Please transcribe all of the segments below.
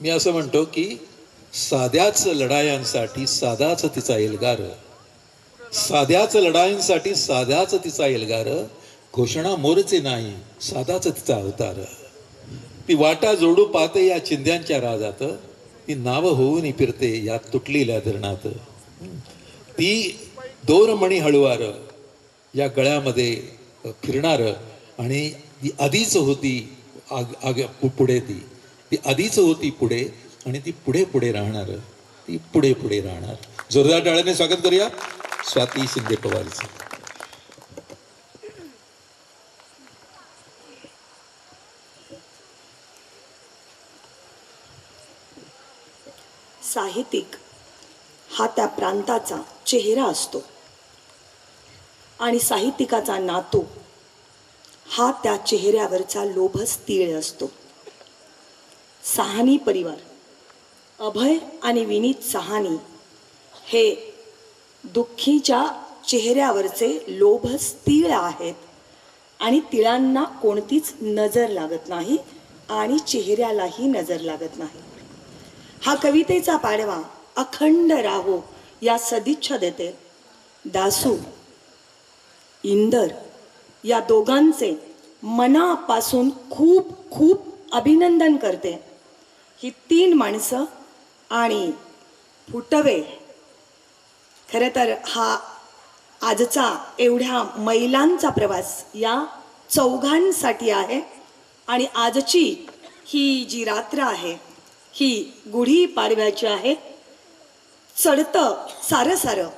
मी असं म्हणतो की साध्याच लढायांसाठी साधाच तिचा एल्गार. साध्याच लढाईंसाठी साध्याच तिचा एल्गार. घोषणा मोरचे नाही साधाच तिचा अवतार. ती वाटा जोडू पाहते या चिंध्यांच्या राजात. ती नावं होऊन फिरते या तुटलेल्या धरणात. ती दोरमणी हळुवार या गळ्यामध्ये फिरणार आणि ती आधीच होती आग आग पुढे ती. ती आधीच होती पुढे आणि ती पुढे पुढे राहणार. ती पुढे पुढे राहणार. जोरदार टाळ्याने स्वागत करूया. स्वाती शिंदे पवारचं. साहित्यिक हा त्या प्रांताचा चेहरा असतो. आणि साहित्यिकाचा नातू हा त्या चेहऱ्यावरचा लोभस तीळ असतो. सहानी परिवार अभय आणि विनीत सहानी हे दुःखीच्या चेहऱ्यावरचे लोभस तीळ आहेत आणि तिळांना कोणतीच नजर लागत नाही आणि चेहऱ्यालाही नजर लागत नाही. हा कवितेचा पाडवा अखंड राहो या सदिच्छा देते. दासू इंदर या दोघांचे मनापासून खूप खूप अभिनंदन करते. ही तीन माणसं आणि फुटवे. खरं तर हा आजचा एवढ्या मैलांचा प्रवास या चौघांसाठी आहे आणि आजची ही जी रात्र आहे ही गुढी पाडव्याची आहे चढतं सारं सारं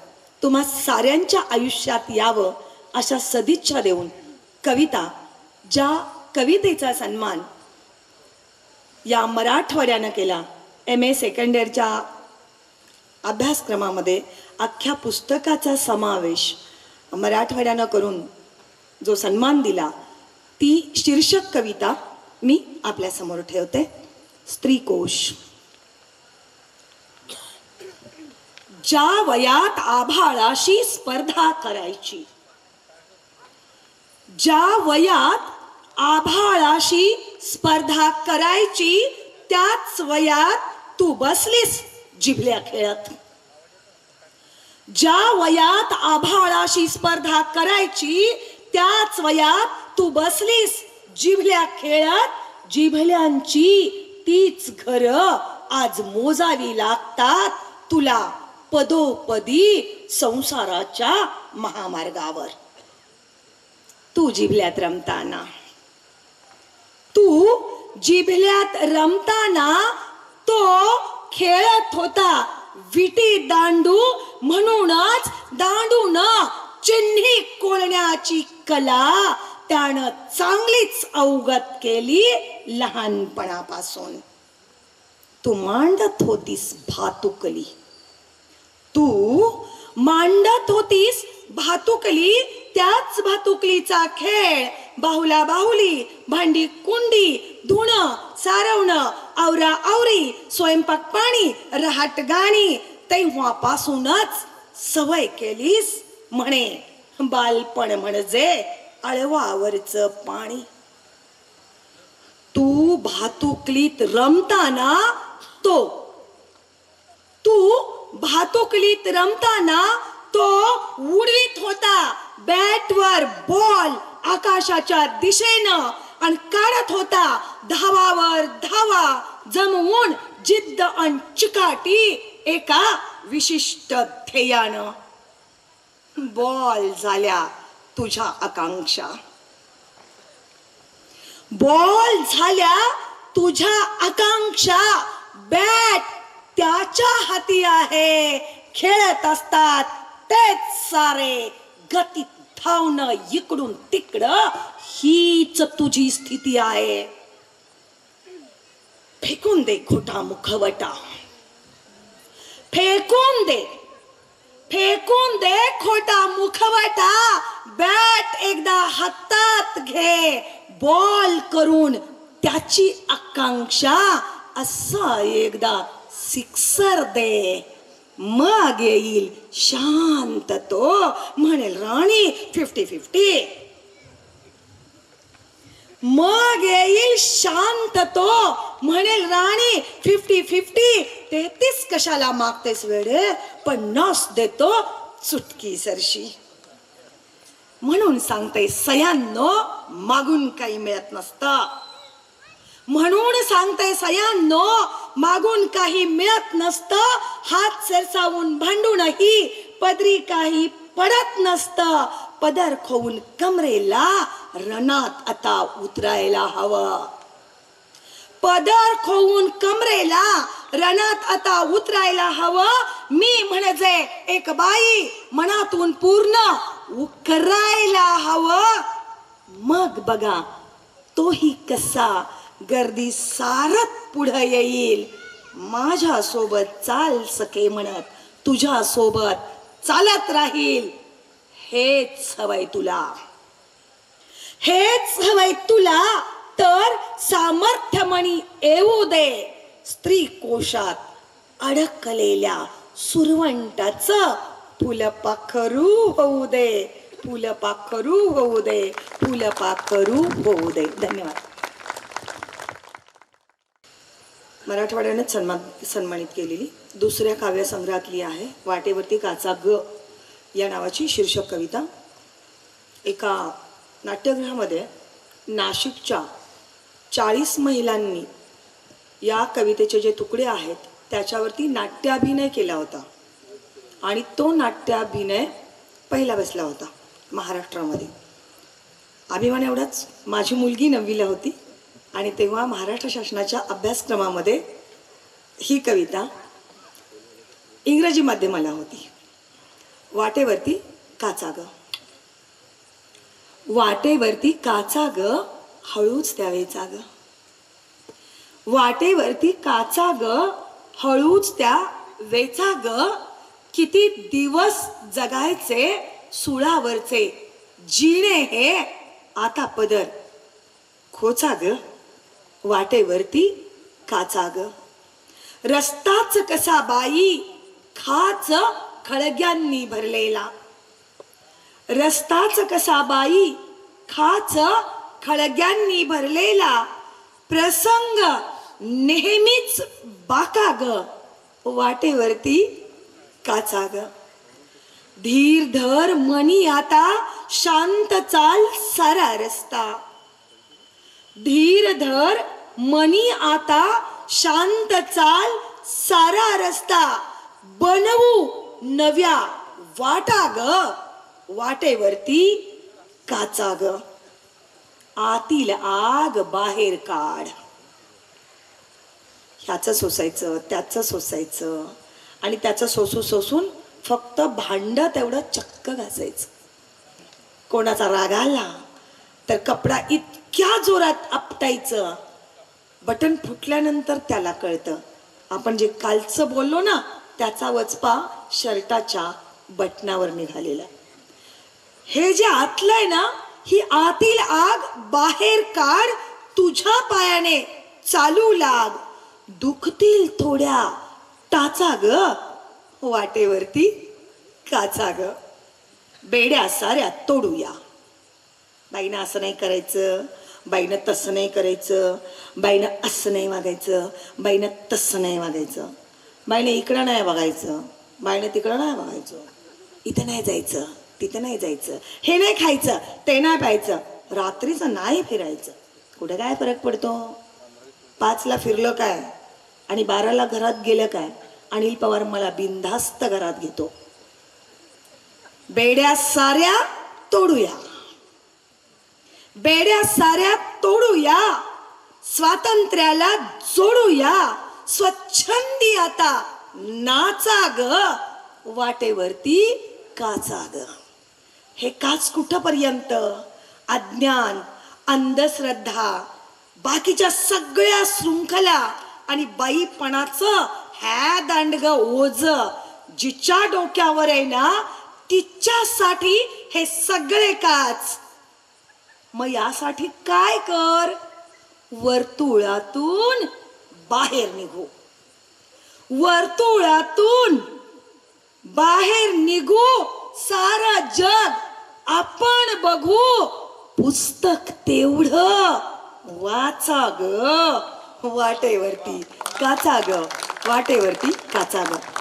तुम्हा साऱ्यांच्या आयुष्यात यावं अशा सदिच्छा देऊन कविता ज्या कवितेचा सन्मान या मराठवाड्यानं केला. एम ए सेकंड इयरच्या अभ्यासक्रमामध्ये अख्ख्या पुस्तकाचा समावेश मराठवाड्यानं करून जो सन्मान दिला ती शीर्षक कविता मी आपल्यासमोर ठेवते. स्त्रीकोश. ज्या वयात आभाळाशी स्पर्धा करायची ज्या वयात आभाळाशी स्पर्धा करायची त्याच वयात तू बसलीस जिभल्या खेळत. ज्या वयात आभाळाशी स्पर्धा करायची त्याच वयात तू बसलीस जिभल्या खेळत. जिभल्यांची तीच घर आज मोजावी लागतात तुला पदोपदी संसाराच्या महामार्गावर. तू जिभल्यात रमताना. तू जिभल्यात रमताना तो खेळत होता. विटी दांडू म्हणूनच दांडू न चिन्ही कोळण्याची कला त्यानं चांगलीच अवगत केली लहानपणापासून. तू मांडत होतीस भातुकली. तू मांडत होतीस भातुकली त्याच भातुकलीचा खेळ बाहुला बाहुली भांडी कुंडी धुणं सारवणं आवरा आवरी स्वयंपाक पाणी रहाट गाणी. तेव्हापासूनच सवय केलीस म्हणे. बालपण म्हणजे अळवावरचं पाणी. तू भातुकलीत रमताना तो तू भातुकलीत रमताना तो उडवीत होता. बॅटवर बॉल आकाशाच्या दिशेनं आणि काढत होता धावावर धावा जमवून जिद्द आणि चिकाटी एका विशिष्ट ध्येयानं. बॉल झाल्या तुझ्या आकांक्षा. बॉल झाल्या तुझ्या आकांक्षा. बॅट त्याच्या हाती आहे. खेळत असतात तेच सारे गती धावणं इकडून तिकडं हीच तुझी स्थिती आहे. फेकून दे खोटा मुखवटा. फेकून दे. फेकून दे खोटा मुखवटा. बॅट एकदा हातात घे. बॉल करून त्याची आकांक्षा असा एकदा सिक्सर दे. मग येईल. शांत तो. म्हणेल राणी फिफ्टी फिफ्टी मग येईल शांत तो. म्हणेल राणी फिफ्टी फिफ्टी तेहतीस कशाला मागतेस वेळे पन्नास देतो चुटकी सरशी. म्हणून सांगते सयांनो मागून काही मिळत नसतं. म्हणून सांगते सयांनो मागून काही मिळत नसतं हात सरसावून भांडूनही पदरी काही पडत नसतं. पदर खोवून कमरेला रणात आता उतरायला हवं. पदर खोवून कमरेला रणात आता उतरायला हवं. मी म्हणजे एक बाई मनातून पूर्ण उकरायला हवं. मग बघा तोही कसा गर्दी सारत पुढं येईल. माझ्या सोबत चाल सके म्हणत तुझ्या सोबत चालत राहील. हेच हवंय तुला. हेच हवंय तुला तर सामर्थ्य म्हणी येऊ दे. स्त्री कोशात अडकलेल्या सुरवंटाच फुलपाखरू होऊ दे. फुलपाखरू होऊ दे. फुलपाखरू होऊ दे. धन्यवाद. मराठवाड्यानेच सन्मान सन्मानित केलेली दुसऱ्या काव्यसंग्रहातली आहे वाटेवरती काचा ग या नावाची शीर्षक कविता. एका नाट्यगृहामध्ये नाशिकच्या चाळीस महिलांनी या कवितेचे जे तुकडे आहेत त्याच्यावरती नाट्याभिनय केला होता. आणि तो नाट्याभिनय पहिला बसला होता महाराष्ट्रामध्ये. अभिमान एवढाच. माझी मुलगी नववीला होती. आणि तेव्हा महाराष्ट्र शासनाच्या अभ्यासक्रमामध्ये ही कविता इंग्रजी माध्यमाला होती. वाटेवरती काचा ग वाटेवरती काचा ग हळूच त्यावेचा ग वाटेवरती काचा ग हळूच त्या वेचा ग किती दिवस जगायचे सुळावरचे. जिणे हे आता पदर. खोचा ग वाटेवरती काचा ग रस्ताच कसा बाई खाच खळग्यांनी भरलेला. रस्ताच कसा बाई खाच खळग्यांनी भरलेला. प्रसंग नेहमीच बाका ग वाटेवरती काचा ग धीर धर मनी आता शांत चाल सारा रस्ता. धीर धर मनी आता शांत चाल सारा रस्ता बनवू नव्या वाटा ग. वाटेवरती काचा ग. आतील आग बाहेर काढ. ह्याचं सोसायचं त्याचं सोसायचं आणि त्याचं सोसू सोसून फक्त भांड तेवढं चक्क घासायचं. कोणाचा राग आला तर कपडा इतक्या जोरात आपटायचं. बटन फुटल्यानंतर त्याला कळतं. आपण जे कालचं बोललो ना त्याचा वचपा शर्टाच्या बटनावर निघालेला हे जे आतलं आहे ना ही आतील आग बाहेर काढ तुझ्या पायाने चालू लाग. दुखतील थोड्या टाचा ग. वाटेवरती काचा ग. बेड्या साऱ्या तोडूया. बाईना असं नाही करायचं. बाईनं तसं नाही करायचं बाईनं असं नाही वागायचं बाईनं तसं नाही वागायचं. बाईनं इकडं नाही बघायचं बाईनं तिकडं नाही बघायचं इथं नाही जायचं तिथं नाही जायचं. हे नाही खायचं ते नाही प्यायचं. रात्रीचं नाही फिरायचं. कुठे काय फरक पडतो? पाचला फिरलं काय? आणि बाराला घरात गेलं काय? अनिल पवार मला बिनधास्त घरात घेतो. बेड्या साऱ्या तोडूया. बेड्या साऱ्या तोडूया. स्वातंत्र्याला जोडूया. स्वच्छंदी आता. नाचा ग वाटेवरती काचा ग हे काच कुठपर्यंत? अज्ञान अंधश्रद्धा बाकीच्या सगळ्या शृंखला आणि बाईपणाचं ह्या दांडग ओझ जिच्या डोक्यावर आहे ना तिच्यासाठी हे सगळे काच. मग यासाठी काय कर? वर्तुळातून बाहेर निघू. वर्तुळातून बाहेर निघू. सारा जग आपण बघू. पुस्तक तेवढं वाचा ग. वाटेवरती काचा ग. वाटेवरती काचा ग.